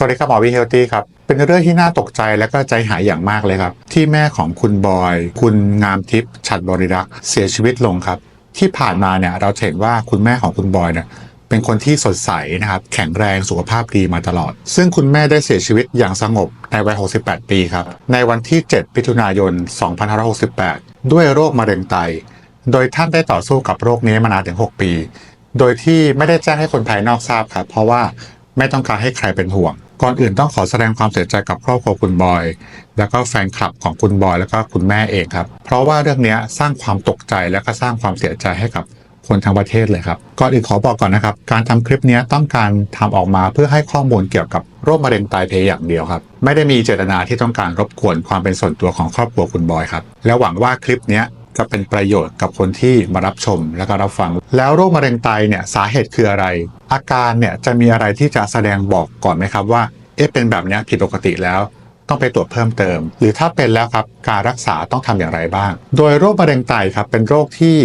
สวัสดีครับหมอวีเฮลตี้ครับ เป็นเรื่องที่น่าตกใจและก็ใจหายอย่างมากเลยครับ ที่แม่ของคุณบอย คุณงามทิพย์ฉัดบริรักษ์เสียชีวิตลงครับ ที่ผ่านมาเนี่ยเราเห็นว่าคุณแม่ของคุณบอยเนี่ยเป็นคนที่สดใสนะครับ แข็งแรงสุขภาพดีมาตลอด ซึ่งคุณแม่ได้เสียชีวิตอย่างสงบในวัย 68 ปีครับ ในวันที่7มิถุนายน 2568 ด้วยโรคมะเร็งไต โดยท่านได้ต่อสู้กับโรคนี้มานานถึง 6 ปี โดยที่ไม่ได้แจ้งให้คนภายนอกทราบครับ เพราะว่าไม่ต้องการให้ใครเป็นห่วง ก่อนอื่นต้องขอแสดงความเสียใจกับครอบครัวคุณบอย แล้วก็แฟนคลับของคุณบอยแล้วก็คุณแม่เองครับ เพราะว่าเรื่องนี้สร้างความตกใจและก็สร้างความเสียใจให้กับคนทั้งประเทศเลยครับ ก่อนอื่นขอบอกก่อนนะครับ การทำคลิปนี้ต้องการทำออกมาเพื่อให้ข้อมูลเกี่ยวกับโรคมะเร็งไตเพยอย่างเดียวครับ ไม่ได้มีเจตนาที่ต้องการรบกวนความเป็นส่วนตัวของครอบครัวคุณบอยครับ และหวังว่าคลิปนี้ จะเป็นประโยชน์กับคนที่มารับชมและก็รับฟัง แล้วโรคมะเร็งไตเนี่ยสาเหตุคืออะไร อาการเนี่ยจะมีอะไรที่จะแสดงบอกก่อนไหมครับว่าเอ๊ะเป็นแบบนี้ผิดปกติแล้วต้องไปตรวจเพิ่มเติม หรือถ้าเป็นแล้วครับการรักษาต้องทำอย่างไรบ้าง โดยโรคมะเร็งไตครับเป็นโรคที่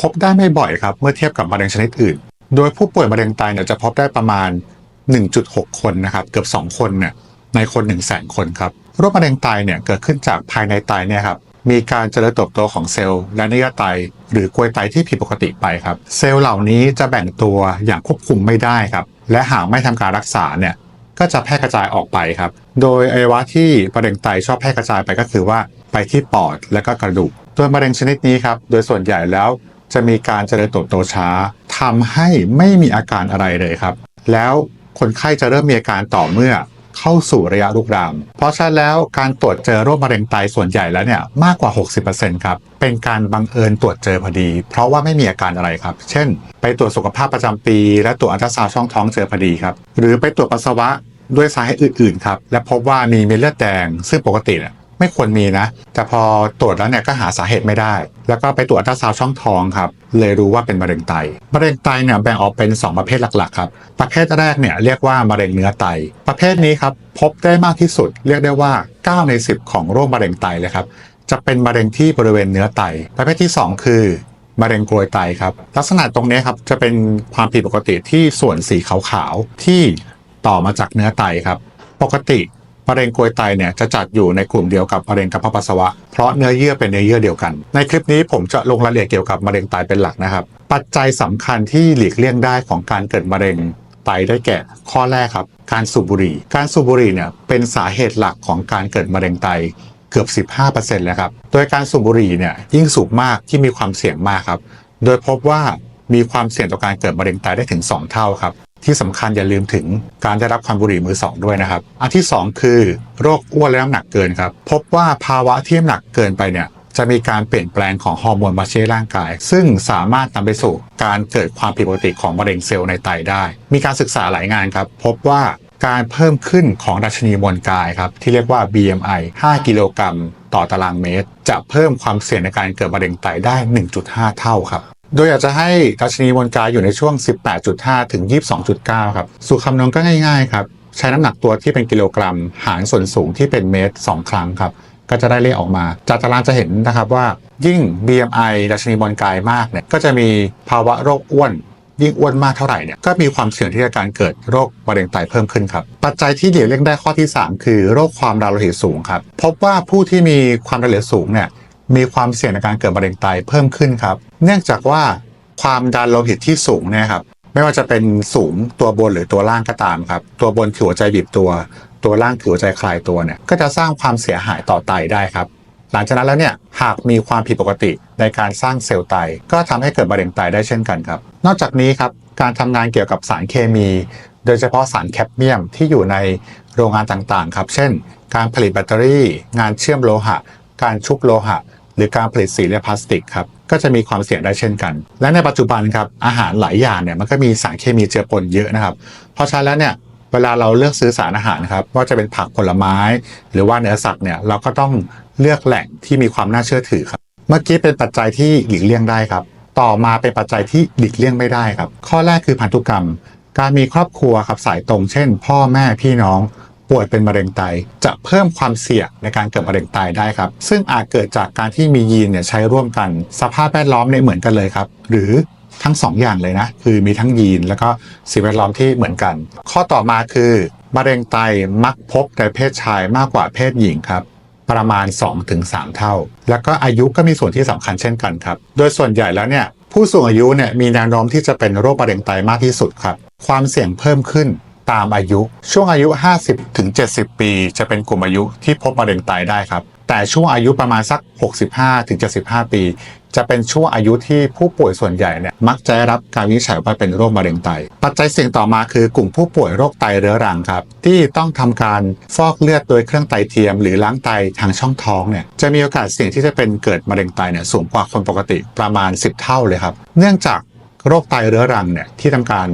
พบได้ไม่บ่อยครับเมื่อเทียบกับมะเร็งชนิดอื่น โดยผู้ป่วยมะเร็งไตเนี่ยจะพบได้ประมาณ 1.6 คนนะครับเกือบ 2 คนเนี่ยในคน 1 0 0 0 0แสนคนครับโรคมะเร็งไตเนี่ยเกิดขึ้นจากภายในไตเนี่ยครับ มีการเจริญเติบโตของเซลล์และเนื้อไต หรือกลวยไตที่ผิดปกติไปครับ เซลล์เหล่านี้จะแบ่งตัวอย่างควบคุมไม่ได้ครับ และหากไม่ทำการรักษาเนี่ยก็จะแพร่กระจายออกไปครับ โดยอวัยวะที่มะเร็งไตชอบแพร่กระจายไปก็คือว่าไปที่ปอดและก็กระดูกโดยมะเร็งชนิดนี้ครับ โดยส่วนใหญ่แล้วจะมีการเจริญเติบโตช้าทำให้ไม่มีอาการอะไรเลยครับ แล้วคนไข้จะเริ่มมีอาการต่อเมื่อ เข้าสู่ระยะลุกราม เพราะฉะนั้นแล้วการตรวจเจอโรคมะเร็งไตส่วนใหญ่แล้วเนี่ยมากกว่า 60%ครับ เป็นการบังเอิญตรวจเจอพอดี เพราะว่าไม่มีอาการอะไรครับ เช่น ไปตรวจสุขภาพประจำปี และตรวจอัลตราซาวด์ช่องท้องเจอพอดีครับ หรือไปตรวจปัสสาวะด้วยสาเหตุอื่นๆครับ และพบว่ามีเม็ดเลือดแดง ซึ่งปกติเนี่ย ไม่ควรมีนะ แต่พอตรวจแล้วเนี่ยก็หาสาเหตุไม่ได้ แล้วก็ไปตรวจอัลตราซาวด์ช่องท้องครับเลยรู้ว่าเป็นมะเร็งไต มะเร็งไตเนี่ยแบ่งออกเป็น 2 ประเภทหลักๆครับ ประเภทแรกเนี่ยเรียกว่ามะเร็งเนื้อไต ประเภทนี้ครับพบได้มากที่สุด เรียกได้ว่า 9 ใน 10 ของโรคมะเร็งไตเลยครับ จะเป็นมะเร็งที่บริเวณเนื้อไต ประเภทที่ 2 คือมะเร็งกรวยไตครับ ลักษณะตรงนี้ครับจะเป็นความผิดปกติที่ส่วนสีขาวๆที่ต่อมาจากเนื้อไตครับ ปกติ มะเร็งกรวยไตเนี่ยจะจัดอยู่ในกลุ่มเดียวกับมะเร็งกระเพาะปัสสาวะ เพราะเนื้อเยื่อเป็นเนื้อเยื่อเดียวกัน ในคลิปนี้ผมจะลงรายละเอียดเกี่ยวกับมะเร็งไตเป็นหลักนะครับ ปัจจัยสำคัญที่หลีกเลี่ยงได้ของการเกิดมะเร็งไตได้แก่ข้อแรกครับ การสูบบุหรี่ การสูบบุหรี่เนี่ยเป็นสาเหตุหลักของการเกิดมะเร็งไตเกือบ 15%แล้วครับ โดยการสูบบุหรี่เนี่ยยิ่งสูบมากที่มีความเสี่ยงมากครับ โดยพบว่ามีความเสี่ยงต่อการเกิดมะเร็งไตได้ถึง 2 เท่าครับ ที่สำคัญอย่าลืมถึงการได้รับความบุหรี่มือสองด้วยนะครับ อันที่ 2 คือโรคอ้วนและน้ำหนักเกินครับพบว่าภาวะที่น้ำหนักเกินไปเนี่ยจะมีการเปลี่ยนแปลงของฮอร์โมนมาเชร่างกาย ซึ่งสามารถนำไปสู่การเกิดความผิดปกติของมะเร็งเซลล์ในไตได้ มีการศึกษาหลายงานครับ พบว่าการเพิ่มขึ้นของดัชนีมวลกายครับ ที่เรียกว่า BMI 5 กิโลกรัมต่อตารางเมตร จะเพิ่มความเสี่ยงในการเกิดมะเร็งไตได้ 1.5 เท่าครับ โดยอยากจะให้ดัชนีมวลกายอยู่ในช่วง 18.5 ถึง 22.9 ครับ สูตรคำนวณก็ง่ายๆครับ ใช้น้ำหนักตัวที่เป็นกิโลกรัม หารส่วนสูงที่เป็นเมตร 2 ครั้งครับ ก็จะได้เลขออกมา จากตารางจะเห็นนะครับว่า ยิ่ง BMI ดัชนีมวลกายมากเนี่ย ก็จะมีภาวะโรคอ้วน ยิ่งอ้วนมากเท่าไหร่เนี่ย ก็มีความเสี่ยงที่จะการเกิดโรคมะเร็งไตเพิ่มขึ้นครับ ปัจจัยที่หลีกเลี่ยงได้ข้อที่ 3 คือโรคความดันโลหิตสูงครับ พบว่าผู้ที่มีความดันโลหิตสูงเนี่ย มีความเสี่ยงในการเกิดมะเร็งไตเพิ่มขึ้นครับ เนื่องจากว่าความดันโลหิตที่สูงเนี่ยครับไม่ว่าจะเป็นสูงตัวบนหรือตัวล่างก็ตามครับตัวบนคือหัวใจบีบตัว ตัวล่างคือหัวใจคลายตัวเนี่ยก็จะสร้างความเสียหายต่อไตได้ครับ หลังจากนั้นแล้วเนี่ยหากมีความผิดปกติในการสร้างเซลล์ไต ก็ทำให้เกิดมะเร็งไตได้เช่นกันครับ นอกจากนี้ครับการทำงานเกี่ยวกับสารเคมี โดยเฉพาะสารแคดเมียมที่อยู่ในโรงงานต่างๆครับ เช่น การผลิตแบตเตอรี่ งานเชื่อมโลหะ การชุบโลหะ รือการผลิตสีและพลาสติกครับก็จะมีความเสี่ยงได้เช่นกัน และในปัจจุบันครับอาหารหลายอย่างเนี่ยมันก็มีสารเคมีเจือปนเยอะนะครับ เพราะฉะนั้นแล้วเนี่ยเวลาเราเลือกซื้อสารอาหารครับว่าจะเป็นผักผลไม้ หรือว่าเนื้อสัตว์เนี่ยเราก็ต้องเลือกแหล่งที่มีความน่าเชื่อถือครับเมื่อกี้เป็นปัจจัยที่หลีกเลี่ยงได้ครับ ต่อมาเป็นปัจจัยที่หลีกเลี่ยงไม่ได้ครับ ข้อแรกคือพันธุกรรม การมีครอบครัวครับสายตรง เช่น พ่อแม่พี่น้อง ป่วยเป็นมะเร็งไต จะเพิ่มความเสี่ยงในการเกิดมะเร็งไตได้ครับ ซึ่งอาจเกิดจากการที่มียีนเนี่ยใช้ร่วมกัน สภาพแวดล้อมเนี่ยเหมือนกันเลยครับ หรือทั้งสองอย่างเลยนะ คือมีทั้งยีนแล้วก็สิ่งแวดล้อมที่เหมือนกัน ข้อต่อมาคือมะเร็งไตมักพบในเพศชายมากกว่าเพศหญิงครับประมาณ 2-3 เท่า แล้วก็อายุก็มีส่วนที่สำคัญเช่นกันครับ โดยส่วนใหญ่แล้วเนี่ยผู้สูงอายุเนี่ยมีแนวโน้มที่จะเป็นโรคมะเร็งไตมากที่สุดครับ ความเสี่ยงเพิ่มขึ้น ตามอายุ ช่วงอายุ 50-70ปี จะเป็นกลุ่มอายุที่พบมะเร็งไตได้ครับ แต่ช่วงอายุประมาณสัก 65-75ปี จะเป็นช่วงอายุที่ผู้ป่วยส่วนใหญ่เนี่ยมักจะได้รับการวินิจฉัยว่าเป็นโรคมะเร็งไต ปัจจัยเสี่ยงต่อมาคือกลุ่มผู้ป่วยโรคไตเรื้อรังครับ ที่ต้องทำการฟอกเลือดโดยเครื่องไตเทียม หรือล้างไตทางช่องท้องเนี่ยจะมีโอกาสเสี่ยงที่จะเป็นเกิดมะเร็งไตเนี่ยสูงกว่าคนปกติประมาณ 10 เท่าเลยครับ เนื่องจากโรคไตเรื้อรังเนี่ยที่ทำการ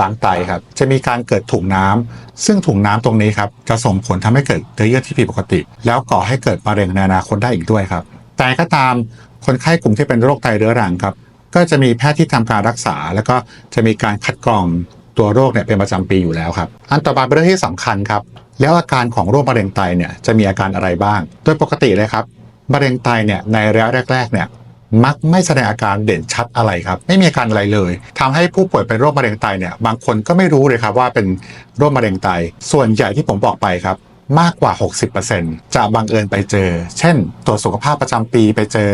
ล้างไตครับ จะมีการเกิดถุงน้ำซึ่งถุงน้ำตรงนี้ครับจะส่งผลทำให้เกิดเนื้อเยื่อที่ผิดปกติ แล้วก่อให้เกิดมะเร็งในอนาคตได้อีกด้วยครับ แต่ก็ตามคนไข้กลุ่มที่เป็นโรคไตเรื้อรังครับ ก็จะมีแพทย์ที่ทำการรักษา แล้วก็จะมีการคัดกรองตัวโรคเนี่ยเป็นประจำปีอยู่แล้วครับ อันต่อมาเป็นเรื่องที่สำคัญครับ แล้วอาการของโรคมะเร็งไตเนี่ยจะมีอาการอะไรบ้าง โดยปกติเลยครับมะเร็งไตเนี่ยในระยะแรกๆเนี่ย มักไม่แสดงอาการเด่นชัดอะไรครับ ไม่มีอาการอะไรเลยทำให้ผู้ป่วยเป็นโรคมะเร็งไตเนี่ยบางคนก็ไม่รู้เลยครับว่าเป็นโรคมะเร็งไต ส่วนใหญ่ที่ผมบอกไปครับมากกว่า 60%จะบังเอิญไปเจอ เช่น ตรวจสุขภาพประจำปีไปเจอ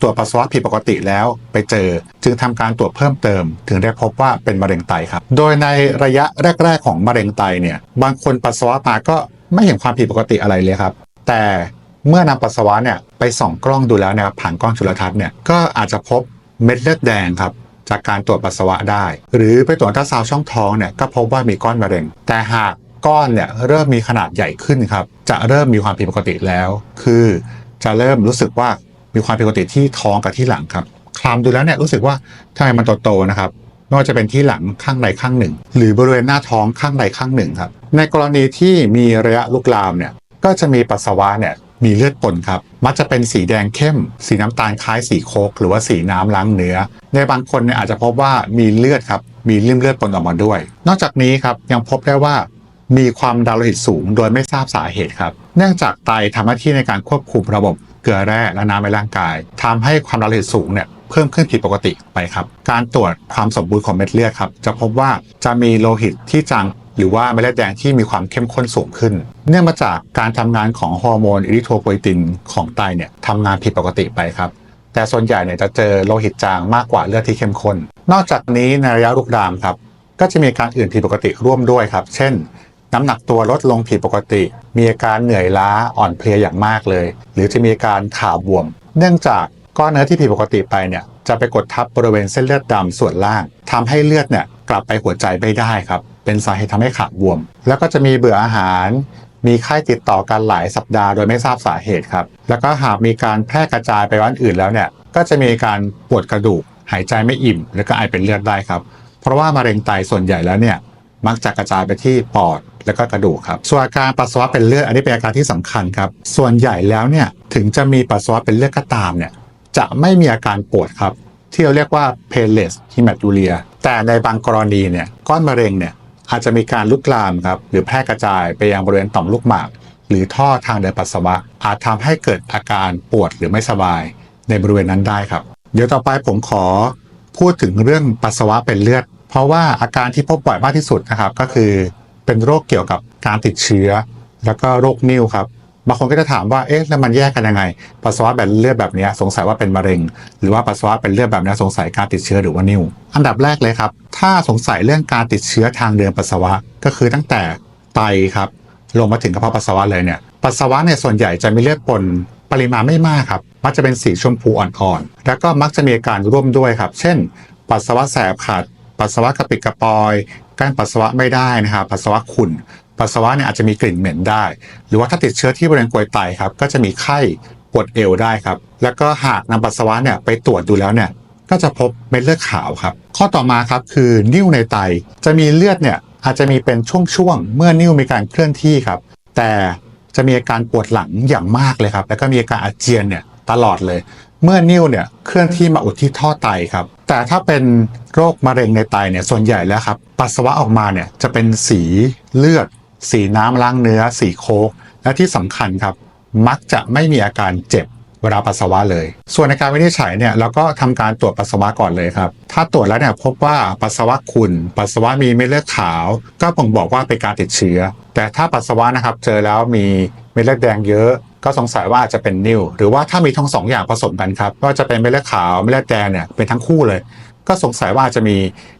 ตรวจปัสสาวะผิดปกติแล้วไปเจอ จึงทำการตรวจเพิ่มเติม ถึงได้พบว่าเป็นมะเร็งไตครับ โดยในระยะแรก ๆ ของมะเร็งไตเนี่ย บางคนปัสสาวะมาก็ไม่เห็นความผิดปกติอะไรเลยครับ แต่ เมื่อนำปัสสาวะเนี่ยไปส่องกล้องดูแล้วนะครับผ่านกล้องจุลทรรศน์เนี่ยก็อาจจะพบเม็ดเลือดแดงครับจากการตรวจปัสสาวะได้ หรือไปตรวจอัลตราซาวช่องท้องเนี่ยก็พบว่ามีก้อนมะเร็ง แต่หากก้อนเนี่ยเริ่มมีขนาดใหญ่ขึ้นครับจะเริ่มมีความผิดปกติแล้ว คือจะเริ่มรู้สึกว่ามีความผิดปกติที่ท้องกับที่หลังครับคลำดูแล้วเนี่ยรู้สึกว่าทำไมมันโตๆนะครับไม่ว่าจะเป็นที่หลังข้างใดข้างหนึ่ง หรือบริเวณหน้าท้องข้างใดข้างหนึ่งครับในกรณีที่มีระยะลุกลามเนี่ยก็จะมีปัสสาวะเนี่ย มีเลือดปนครับ มักจะเป็นสีแดงเข้ม สีน้ำตาลคล้ายสีโคก หรือว่าสีน้ำล้างเนื้อ ในบางคนเนี่ยอาจจะพบว่ามีเลือดครับ มีริ่มเลือดปนออกมาด้วย นอกจากนี้ครับยังพบได้ว่ามีความดันโลหิตสูงโดยไม่ทราบสาเหตุครับ เนื่องจากไตทำหน้าที่ในการควบคุมระบบเกลือแร่และน้ำในร่างกายทำให้ความดันโลหิตสูงเนี่ย เพิ่มขึ้นผิดปกติไปครับ การตรวจความสมบูรณ์ของเม็ดเลือดครับจะพบว่าจะมีโลหิตที่จางหรือว่าเม็ดเลือดแดงที่มีความเข้มข้นสูงขึ้น เนื่องมาจากการทำงานของฮอร์โมนอิริโทโพเอตินของไตเนี่ยทำงานผิดปกติไปครับแต่ส่วนใหญ่เนี่ยจะเจอโลหิตจางมากกว่าเลือดที่เข้มข้น นอกจากนี้ในระยะลุกลามครับก็จะมีการอื่นผิดปกติร่วมด้วยครับ เช่น น้ำหนักตัวลดลงผิดปกติ มีอาการเหนื่อยล้าอ่อนเพลียอย่างมากเลย หรือจะมีอาการขาบวม เนื่องจาก ก้อนเนื้อที่ผิดปกติไปเนี่ยจะไปกดทับบริเวณเส้นเลือดดำส่วนล่างทำให้เลือดเนี่ยกลับไปหัวใจไม่ได้ครับ เป็นสาเหตุทำให้ขาบวม แล้วก็จะมีเบื่ออาหาร มีไข้ติดต่อกันหลายสัปดาห์โดยไม่ทราบสาเหตุครับ แล้วก็หากมีการแพร่กระจายไปวันอื่นแล้วเนี่ยก็จะมีการปวดกระดูก หายใจไม่อิ่ม แล้วก็ไอเป็นเลือดได้ครับ เพราะว่ามะเร็งไตส่วนใหญ่แล้วเนี่ยมักจะกระจายไปที่ปอดแล้วก็กระดูกครับ ส่วนอาการปัสสาวะเป็นเลือดอันนี้เป็นอาการที่สำคัญครับ ส่วนใหญ่แล้วเนี่ยถึงจะมีปัสสาวะเป็นเลือดก็ตามเนี่ย จะไม่มีอาการปวดครับ ที่เราเรียกว่า painless hematuria แต่ในบางกรณีเนี่ยก้อนมะเร็งเนี่ยอาจจะมีการลุกลามครับหรือแพร่กระจายไปยังบริเวณต่อมลูกหมาก หรือท่อทางเดินปัสสาวะ อาจทำให้เกิดอาการปวดหรือไม่สบายในบริเวณนั้นได้ครับ เดี๋ยวต่อไปผมขอพูดถึงเรื่องปัสสาวะเป็นเลือด เพราะว่าอาการที่พบบ่อยมากที่สุดนะครับก็คือเป็นโรคเกี่ยวกับการติดเชื้อ แล้วก็โรคนิ่วครับ บางคนก็จะถามว่าเอ๊ะแล้วมันแยกกันยังไงปัสสาวะแบบเลือดแบบนี้สงสัยว่าเป็นมะเร็ง หรือว่าปัสสาวะเป็นเลือดแบบนี้สงสัยการติดเชื้อหรือว่านิ่วอันดับแรกเลยครับ ถ้าสงสัยเรื่องการติดเชื้อทางเดินปัสสาวะก็คือตั้งแต่ไตครับลงมาถึงกระเพาะปัสสาวะเลยเนี่ยปัสสาวะเนี่ยส่วนใหญ่จะมีเลือดปนปริมาณไม่มากครับมักจะเป็นสีชมพูอ่อนๆแล้วก็มักจะมีอาการร่วมด้วยครับ เช่น ปัสสาวะแสบขัดปัสสาวะกระปิดกระปอยกั้นปัสสาวะไม่ได้นะครับปัสสาวะขุ่น ปัสสาวะเนี่ยอาจจะมีกลิ่นเหม็นได้ หรือว่าถ้าติดเชื้อที่บริเวณกลวยไตครับก็จะมีไข้ปวดเอวได้ครับ แล้วก็หากนำปัสสาวะเนี่ยไปตรวจดูแล้วเนี่ยก็จะพบเม็ดเลือดขาวครับ ข้อต่อมาครับคือนิ่วในไตจะมีเลือดเนี่ยอาจจะมีเป็นช่วงๆเมื่อนิ่วมีการเคลื่อนที่ครับ แต่จะมีอาการปวดหลังอย่างมากเลยครับ แล้วก็มีอาการอาเจียนเนี่ยตลอดเลย เมื่อนิ่วเนี่ยเคลื่อนที่มาอุดที่ท่อไตครับ แต่ถ้าเป็นโรคมะเร็งในไตเนี่ยส่วนใหญ่แล้วครับ ปัสสาวะออกมาเนี่ยจะเป็นสีเลือด สีน้ำล้างเนื้อ สีโคก และที่สำคัญครับ มักจะไม่มีอาการเจ็บเวลาปัสสาวะเลย ส่วนในการวินิจฉัยเนี่ยเราก็ทำการตรวจปัสสาวะก่อนเลยครับ ถ้าตรวจแล้วเนี่ยพบว่าปัสสาวะขุ่น ปัสสาวะมีเม็ดเลือดขาว ก็บ่งบอกว่าเป็นการติดเชื้อ แต่ถ้าปัสสาวะนะครับเจอแล้วมีเม็ดเลือดแดงเยอะ ก็สงสัยว่าอาจจะเป็นนิ่ว หรือว่าถ้ามีทั้งสองอย่างผสมกันครับ ก็จะเป็นเม็ดเลือดขาว เม็ดเลือดแดงเนี่ยเป็นทั้งคู่เลย ก็สงสัยว่าจะมี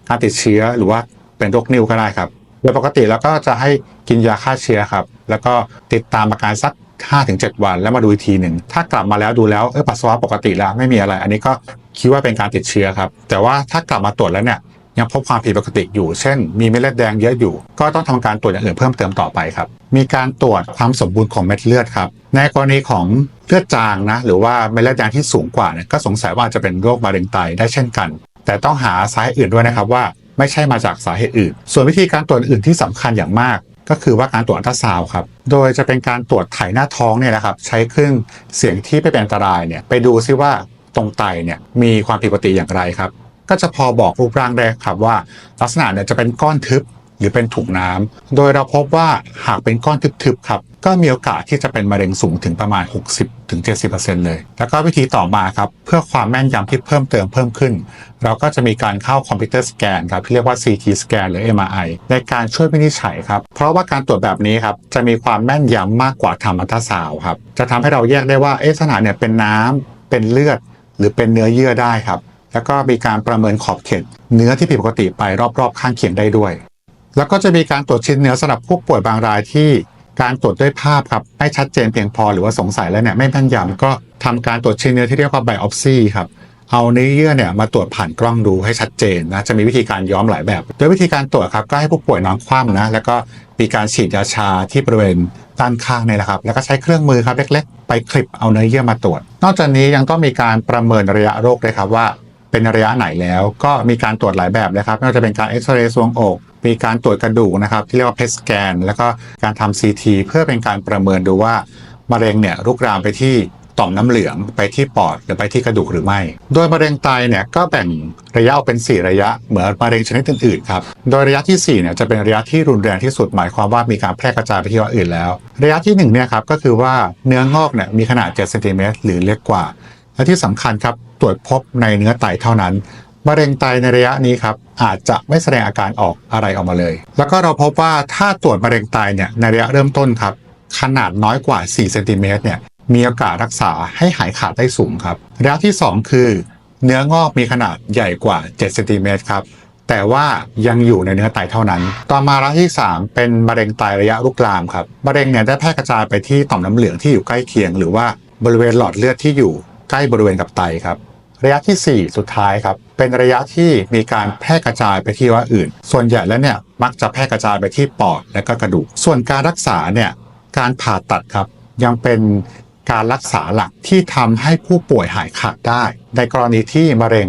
การติดเชื้อหรือว่าเป็นโรคนิ่วก็ได้ครับ โดยปกติแล้วก็จะให้กินยาฆ่าเชื้อครับ แล้วก็ติดตามอาการสัก 5-7 วัน แล้วมาดูอีกทีหนึ่ง ถ้ากลับมาแล้วดูแล้วเออปัสสาวะปกติแล้วไม่มีอะไร อันนี้ก็คิดว่าเป็นการติดเชื้อครับ แต่ว่าถ้ากลับมาตรวจแล้วเนี่ยยังพบความผิดปกติอยู่ เช่น มีเม็ดเลือดแดงเยอะอยู่ ก็ต้องทำการตรวจอย่างอื่นเพิ่มเติมต่อไปครับ มีการตรวจความสมบูรณ์ของเม็ดเลือดครับ ในกรณีของเลือดจางนะ หรือว่าเม็ดเลือดแดงที่สูงกว่าเนี่ยก็สงสัยว่าจะเป็นโรคมะเร็งไตได้เช่นกัน แต่ต้องหาสาเหตุอื่นด้วยนะครับว่า ไม่ใช่มาจากสาเหตุอื่น ส่วนวิธีการตรวจอื่นที่สำคัญอย่างมาก ก็คือว่าการตรวจอัลตราซาวด์ครับ โดยจะเป็นการตรวจไถหน้าท้องเนี่ยนะครับใช้เครื่องเสียงที่ไม่เป็นอันตรายเนี่ยไปดูซิว่าตรงไตเนี่ยมีความผิดปกติอย่างไรครับ ก็จะพอบอกรูปร่างได้ครับว่า ลักษณะเนี่ยจะเป็นก้อนทึบ หรือเป็นถุงน้ำโดยเราพบว่าหากเป็นก้อนทึบๆครับก็มีโอกาสที่จะเป็นมะเร็งสูงถึงประมาณ 60-70%เลย แล้วก็วิธีต่อมาครับ เพื่อความแม่นยำที่เพิ่มเติมเพิ่มขึ้น เราก็จะมีการเข้าคอมพิวเตอร์สแกนครับที่เรียกว่า CT สแกนหรือ MRI ในการช่วยวินิจฉัยครับ เพราะว่าการตรวจแบบนี้ครับ จะมีความแม่นยำมากกว่าทำอัลตราซาวครับ จะทำให้เราแยกได้ว่าเอสถานเนี่ยเป็นน้ำเป็นเลือด หรือเป็นเนื้อเยื่อได้ครับแล้วก็มีการประเมินขอบเขตเนื้อที่ผิดปกติไปรอบๆ ข้างเคียงได้ด้วย แล้วก็จะมีการตรวจชิ้นเนื้อสำหรับผู้ป่วยบางรายที่การตรวจด้วยภาพครับไม่ชัดเจนเพียงพอหรือว่าสงสัยแล้วเนี่ยไม่แม่นยำก็ทำการตรวจชิ้นเนื้อที่เรียกว่าไบออปซีครับเอาเนื้อเยื่อเนี่ยมาตรวจผ่านกล้องดูให้ชัดเจนนะจะมีวิธีการย้อมหลายแบบ โดยวิธีการตรวจครับก็ให้ผู้ป่วยนอนคว่ำนะแล้วก็มีการฉีดยาชาที่บริเวณด้านข้างเนี่ยแหละครับ แล้วก็ใช้เครื่องมือครับเล็กๆ ไปคลิปเอาเนื้อเยื่อมาตรวจ นอกจากนี้ยังต้องมีการประเมินระยะโรคด้วยครับว่า เป็นระยะไหนแล้วก็มีการตรวจหลายแบบเลยครับไม่ว่าจะเป็นการเอ็กซเรย์ซวงอก มีการตรวจกระดูกนะครับ ที่เรียกว่าเพสแกน แล้วก็การทำซีทีเพื่อเป็นการประเมินดูว่ามะเร็งเนี่ยลุกลามไปที่ต่อมน้ำเหลืองไปที่ปอดหรือไปที่กระดูกหรือไม่ โดยมะเร็งไตเนี่ยก็แบ่งระยะออกเป็น 4 ระยะเหมือนมะเร็งชนิดอื่นๆครับโดยระยะที่4เนี่ยจะเป็นระยะที่รุนแรงที่สุดหมายความว่ามีการแพร่กระจายไปที่อื่นแล้ว ระยะที่1เนี่ยครับก็คือว่าเนื้องอกเนี่ยมีขนาด7เซนติเมตรหรือเล็กกว่า และที่สำคัญครับตรวจพบในเนื้อไตเท่านั้น มะเร็งไตในระยะนี้ครับอาจจะไม่แสดงอาการออกอะไรออกมาเลย แล้วก็เราพบว่าถ้าตรวจมะเร็งไตเนี่ยในระยะเริ่มต้นครับขนาดน้อยกว่า4เซนติเมตรเนี่ยมีโอกาสรักษาให้หายขาดได้สูงครับระยะที่ 2 คือ เนื้องอกมีขนาดใหญ่กว่า7เซนติเมตรครับแต่ว่ายังอยู่ในเนื้อไตเท่านั้น ต่อมาระยะที่ 3 เป็นมะเร็งไตระยะลุกลามครับมะเร็งเนี่ยได้แพร่กระจายไปที่ต่อมน้ำเหลืองที่อยู่ใกล้เคียง หรือว่าบริเวณหลอดเลือดที่อยู่ใกล้บริเวณกับไตครับ ระยะทีสี่ 4 สุดท้ายครับ เป็นระยะที่มีการแพร่กระจายไปที่ว่าอื่น ส่วนใหญ่แล้วเนี่ยมักจะแพร่กระจายไปที่ปอดและก็กระดูก ส่วนการรักษาเนี่ยการผ่าตัดครับ ยังเป็นการรักษาหลักที่ทำให้ผู้ป่วยหายขาดได้ ในกรณีที่มะเร็ง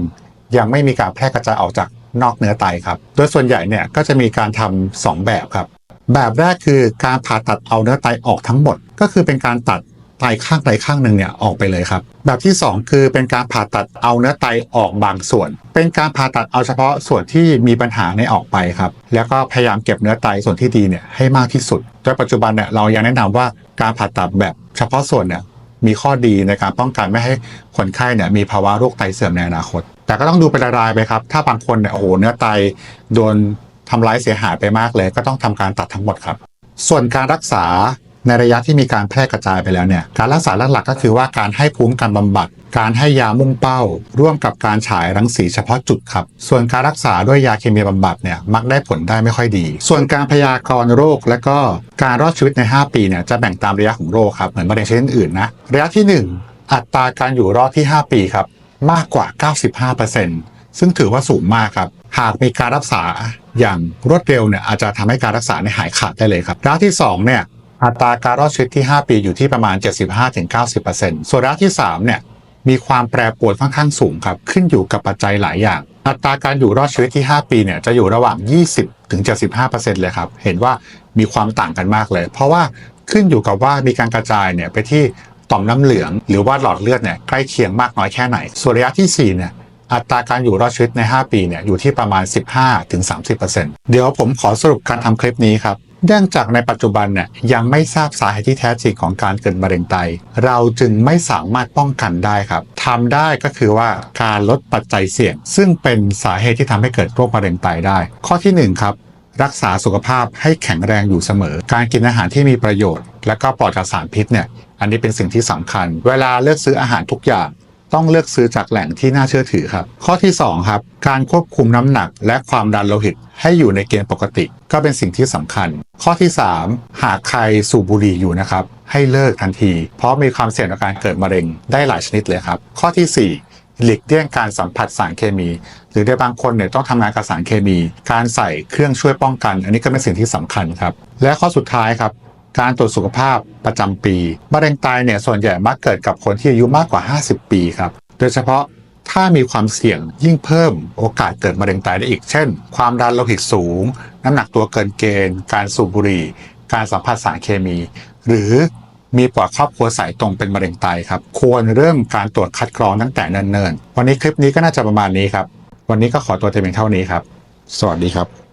ยังไม่มีการแพร่กระจายออกจากนอกเนื้อไตครับ โดยส่วนใหญ่เนี่ยก็จะมีการทำสองแบบครับ แบบแรกคือการผ่าตัดเอาเนื้อไตออกทั้งหมด ก็คือเป็นการตัด ไตข้างใดข้างหนึ่งเนี่ยออกไปเลยครับ แบบที่ 2 คือเป็นการผ่าตัดเอาเนื้อไตออกบางส่วน เป็นการผ่าตัดเอาเฉพาะส่วนที่มีปัญหาในออกไปครับ แล้วก็พยายามเก็บเนื้อไตส่วนที่ดีเนี่ยให้มากที่สุดโดยปัจจุบันเนี่ยเรายังแนะนำว่าการผ่าตัดแบบเฉพาะส่วนเนี่ยมีข้อดีในการป้องกันไม่ให้คนไข้เนี่ยมีภาวะโรคไตเสื่อมในอนาคต แต่ก็ต้องดูเป็นรายไปครับ ถ้าบางคนเนี่ยโอ้โหเนื้อไตโดนทำร้ายเสียหายไปมากเลย ก็ต้องทำการตัดทั้งหมดครับ ส่วนการรักษา ในระยะที่มีการแพร่กระจายไปแล้วเนี่ยการรักษาหลักๆก็คือว่าการให้ภูมิกันบำบัด การให้ยามุ่งเป้า ร่วมกับการฉายรังสีเฉพาะจุดครับ ส่วนการรักษาด้วยยาเคมีบำบัดเนี่ยมักได้ผลได้ไม่ค่อยดี ส่วนการพยากรณ์โรคและก็การรอดชีวิตใน 5 ปีเนี่ยจะแบ่งตามระยะของโรคครับเหมือนมะเร็งชนิดอื่นนะระยะที่ 1 อัตราการอยู่รอดที่ 5 ปีครับมากกว่า 95%ซึ่งถือว่าสูงมากครับหากมีการรักษาอย่างรวดเร็วเนี่ยอาจจะทำให้การรักษาในหายขาดได้เลยครับระยะที่สองเนี่ย อัตราการรอดชีวิตที่ 5 ปีอยู่ที่ประมาณ 75-90%ส่วนระยะที่ 3 เนี่ย มีความแปรปรวนค่อนข้างสูงครับ ขึ้นอยู่กับปัจจัยหลายอย่าง อัตราการอยู่รอดชีวิตที่ 5 ปีเนี่ยจะอยู่ระหว่าง 20-75%เลยครับ เห็นว่ามีความต่างกันมากเลย เพราะว่าขึ้นอยู่กับว่ามีการกระจายเนี่ยไปที่ต่อมน้ำเหลือง หรือว่าหลอดเลือดเนี่ยใกล้เคียงมากน้อยแค่ไหน ส่วนระยะที่4เนี่ยอัตราการอยู่รอดชีวิตใน 5 ปีเนี่ยอยู่ที่ประมาณ 15-30%เดี๋ยวผมขอสรุปการทำคลิปนี้ครับ เนื่องจากในปัจจุบันเนี่ยยังไม่ทราบสาเหตุที่แท้จริงของการเกิดมะเร็งไต เราจึงไม่สามารถป้องกันได้ครับทำได้ก็คือว่าการลดปัจจัยเสี่ยง ซึ่งเป็นสาเหตุที่ทำให้เกิดโรคมะเร็งไตได้ ข้อที่หนึ่งครับรักษาสุขภาพให้แข็งแรงอยู่เสมอ การกินอาหารที่มีประโยชน์ และก็ปลอดจากสารพิษเนี่ยอันนี้เป็นสิ่งที่สำคัญ เวลาเลือกซื้ออาหารทุกอย่าง ต้องเลือกซื้อจากแหล่งที่น่าเชื่อถือครับ ข้อที่2ครับการควบคุมน้ำหนักและความดันโลหิตให้อยู่ในเกณฑ์ปกติ ก็เป็นสิ่งที่สำคัญ ข้อที่ 3 หากใครสูบบุหรี่อยู่นะครับ ให้เลิกทันที เพราะมีความเสี่ยงต่อการเกิดมะเร็งได้หลายชนิดเลยครับ ข้อที่ 4หลีกเลี่ยงการสัมผัสสารเคมี หรือในบางคนเนี่ยต้องทำงานกับสารเคมี การใส่เครื่องช่วยป้องกัน อันนี้ก็เป็นสิ่งที่สำคัญครับ และข้อสุดท้ายครับ การตรวจสุขภาพประจำปีมะเร็งไตเนี่ยส่วนใหญ่มักเกิดกับคนที่อายุมากกว่า 50 ปีครับ โดยเฉพาะถ้ามีความเสี่ยงยิ่งเพิ่มโอกาสเกิดมะเร็งไตได้อีก เช่น ความดันโลหิตสูง น้ำหนักตัวเกินเกณฑ์ การสูบบุหรี่ การสัมผัสสารเคมี หรือมีปอดครอบครัวสายตรงเป็นมะเร็งไตครับ ควรเริ่มการตรวจคัดกรองตั้งแต่เนิ่นๆ วันนี้คลิปนี้ก็น่าจะประมาณนี้ครับ วันนี้ก็ขอตัวแต่เพียงเท่านี้ครับ สวัสดีครับ